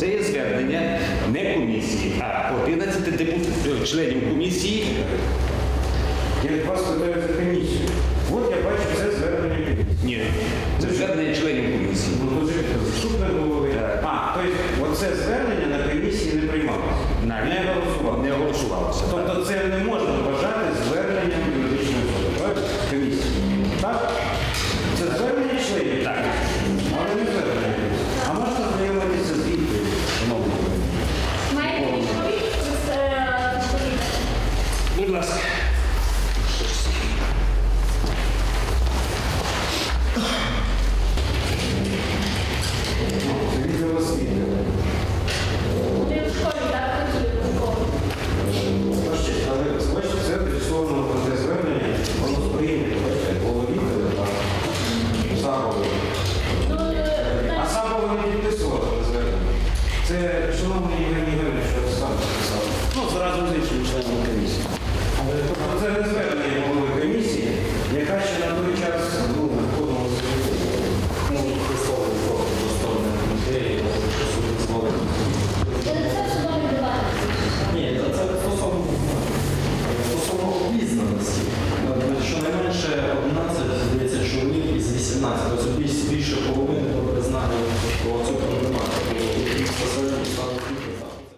Це є звернення не комісії, а 11 депутатів, е, членів комісії. Я вас питаю за комісію. От я бачу це звернення комісії. Ні, це звернення членів комісії. Ну, то заступник голови. А, тобто оце звернення на комісії не приймалося. Не голосувалося. Не голосувалося. Тобто це будь ласка. Відео освітлення. десь більше половини добре знає про цю проблему.